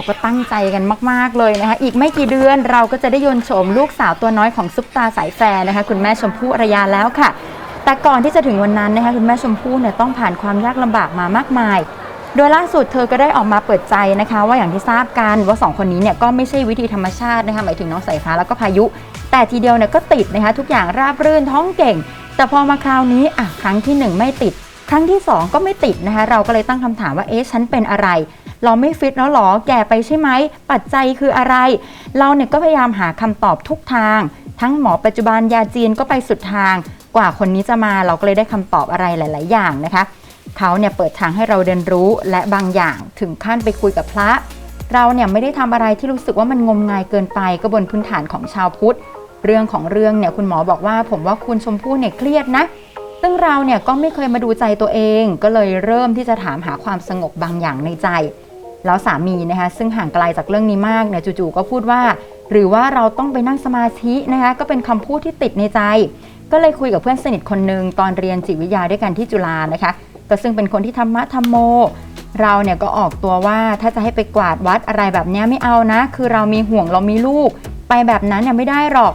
เขาก็ตั้งใจกันมาก ๆ เลยนะคะ อีกไม่กี่เดือนเราก็จะได้ยนโฉมลูกสาวตัวน้อยของซุปตาสายแฟร์นะคะ คุณแม่ชมพู่อารยาแล้วค่ะ แต่ก่อนที่จะถึงวันนั้นนะคะคุณแม่ชมพู่เนี่ยต้องผ่านความยากลำบากมามากมาย โดยล่าสุดเธอก็ได้ออกมาเปิดใจนะคะ ว่าอย่างที่ทราบกันว่าสองคนนี้เนี่ยก็ไม่ใช่วิธีธรรมชาตินะคะหมายถึงน้องสายฟ้าแล้วก็พายุ แต่ทีเดียวเนี่ยก็ติดนะคะทุกอย่างราบรื่นท้องเก่ง แต่พอมาคราวนี้อะครั้งที่หนึ่งไม่ติด ครั้งที่ 2 ก็ไม่ติดนะคะเราก็เลยตั้งคำถามว่าเอ๊ะฉันเป็นอะไร เราไม่ฟิตแล้วหรอแก่ไปใช่ไหมปัจจัยคืออะไร เราเนี่ยก็พยายามหาคำตอบทุกทาง ทั้งหมอปัจจุบันยาจีนก็ไปสุดทาง กว่าคนนี้จะมาเราก็เลยได้คำตอบอะไรหลาย ๆ อย่างนะคะ เขาเนี่ยเปิดทางให้เราเรียนรู้และบางอย่างถึงขั้นไปคุยกับพระ เราเนี่ยไม่ได้ทำอะไรที่รู้สึกว่ามันงมงายเกินไปก็บนพื้นฐานของชาวพุทธเรื่องของเรื่องเนี่ยคุณหมอบอกว่า ผมว่าคุณชมพู่เนี่ยเครียดนะ ซึ่งเราเนี่ยก็ไม่เคยมาดูใจตัวเอง ก็เลยเริ่มที่จะถามหาความสงบบางอย่างในใจ แล้วสามีนะคะซึ่งห่างไกลจากเรื่องนี้มากเนี่ยจู่ๆก็พูดว่า หรือว่าเราต้องไปนั่งสมาธินะคะก็เป็นคำพูดที่ติดในใจ ก็เลยคุยกับเพื่อนสนิทคนหนึ่งตอนเรียนจิตวิทยาด้วยกันที่จุฬานะคะก็ซึ่งเป็นคนที่ธรรมะธรรมโม เราเนี่ยก็ออกตัวว่าถ้าจะให้ไปกวาดวัดอะไรแบบเนี้ยไม่เอานะ คือเรามีห่วงเรามีลูก ไปแบบนั้นเนี่ยไม่ได้หรอก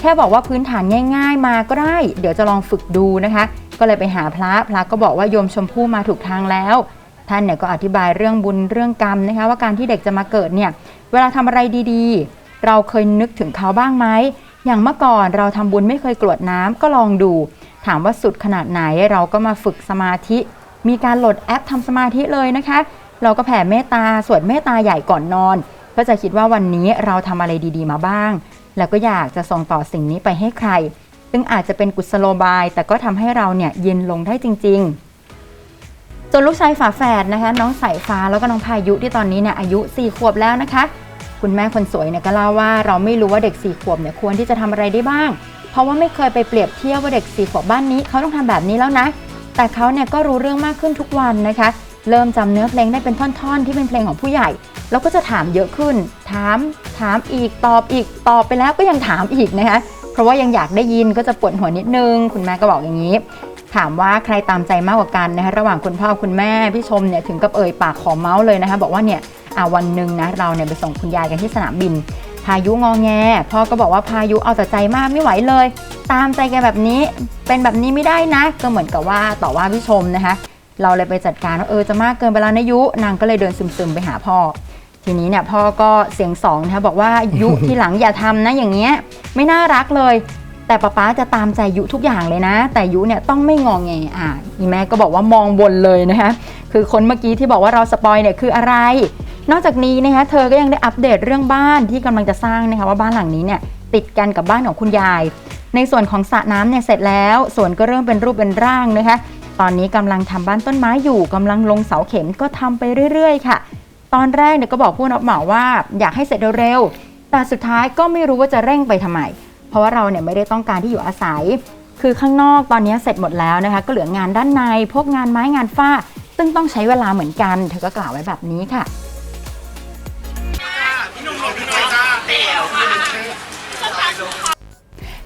แค่บอกว่าพื้นฐานง่าย ๆ มาก็ได้ เดี๋ยวจะลองฝึกดูนะคะ ก็เลยไปหาพระพระก็บอกว่าโยมชมพู่มาถูกทางแล้ว ท่านเนี่ยก็อธิบายเรื่องบุญเรื่องกรรมนะคะว่าการที่เด็กจะมาเกิดเนี่ยเวลาทำอะไรดีๆ เราเคยนึกถึงเขาบ้างไหมอย่างเมื่อก่อนเราทำบุญไม่เคยกรวดน้ำก็ลองดู ถามว่าสุดขนาดไหนเราก็มาฝึกสมาธิ มีการโหลดแอปทำสมาธิเลยนะคะ เราก็แผ่เมตตาสวดเมตตาใหญ่ก่อนนอน ก็จะคิดว่าวันนี้เราทำอะไรดีๆมาบ้าง แล้วก็อยากจะส่งต่อสิ่งนี้ไปให้ใคร ซึ่งอาจจะเป็นกุศโลบาย แต่ก็ทำให้เราเนี่ยเย็นลงได้จริง ๆ จนลูกชายฝาแฝดนะคะ น้องสายฟ้าแล้วก็น้องพายุที่ตอนนี้เนี่ยอายุ 4 ขวบแล้วนะคะ คุณแม่คนสวยเนี่ยก็เล่าว่าเราไม่รู้ว่าเด็ก 4 ขวบเนี่ยควรที่จะทำอะไรได้บ้าง เพราะว่าไม่เคยไปเปรียบเทียบว่าเด็ก 4 ขวบบ้านนี้เขาต้องทำแบบนี้แล้วนะ แต่เขาเนี่ยก็รู้เรื่องมากขึ้นทุกวันนะคะ เริ่มจำเนื้อเพลงได้เป็นท่อนๆ ที่เป็นเพลงของผู้ใหญ่ แล้วก็จะถามเยอะขึ้น ถาม ถามอีก ตอบอีก ตอบไปแล้วก็ยังถามอีกนะคะ เพราะว่ายังอยากได้ยินก็จะปวดหัวนิดนึง คุณแม่ก็บอกอย่างนี้ ถามว่าใครตามใจมากกว่ากันนะคะระหว่างคุณพ่อคุณแม่พี่ชมเนี่ยถึงกับเอ่ยปากขอเมาส์เลยนะคะ บอกว่าเนี่ยวันหนึ่งนะเราเนี่ยไปส่งคุณยายกันที่สนามบิน พายุงองแงพ่อก็บอกว่าพายุเอาแต่ใจมากไม่ไหวเลย ตามใจแกแบบนี้เป็นแบบนี้ไม่ได้นะ ก็เหมือนกับว่าต่อว่าพี่ชมนะคะ เราเลยไปจัดการว่าเออจะมากเกินไปแล้วนะยุนางก็เลยเดินซึมๆไปหาพ่อทีนี้เนี่ยพ่อก็เสียงสองนะคะบอกว่ายุทีหลังอย่าทำนะอย่างเงี้ยไม่น่ารักเลย แต่ป๊าป๊าจะตามใจยุทุกอย่างเลยนะ แต่ยุเนี่ยต้องไม่งองแงอะอีแม่ก็บอกว่ามองบนเลยนะคะคือคนเมื่อกี้ที่บอกว่าเราสปอยเนี่ยคืออะไร นอกจากนี้นะคะเธอก็ยังได้อัปเดตเรื่องบ้านที่กำลังจะสร้างนะคะว่าบ้านหลังนี้เนี่ยติดกันกับบ้านของคุณยาย ในส่วนของสระน้ำเนี่ยเสร็จแล้วสวนก็เริ่มเป็นรูปเป็นร่างนะคะตอนนี้กำลังทำบ้านต้นไม้อยู่กำลังลงเสาเข็มก็ทำไปเรื่อยๆ ค่ะ ตอนแรกเนี่ยก็บอกผู้รับเหมาว่าอยากให้เสร็จเร็วๆแต่สุดท้ายก็ไม่รู้ว่าจะเร่งไปทำไม เพราะว่าเราเนี่ยไม่ได้ต้องการที่อยู่อาศัย คือข้างนอกตอนนี้เสร็จหมดแล้วนะคะ ก็เหลืองานด้านใน พวกงานไม้งานฝ้า ซึ่งต้องใช้เวลาเหมือนกัน เธอก็กล่าวไว้แบบนี้ค่ะ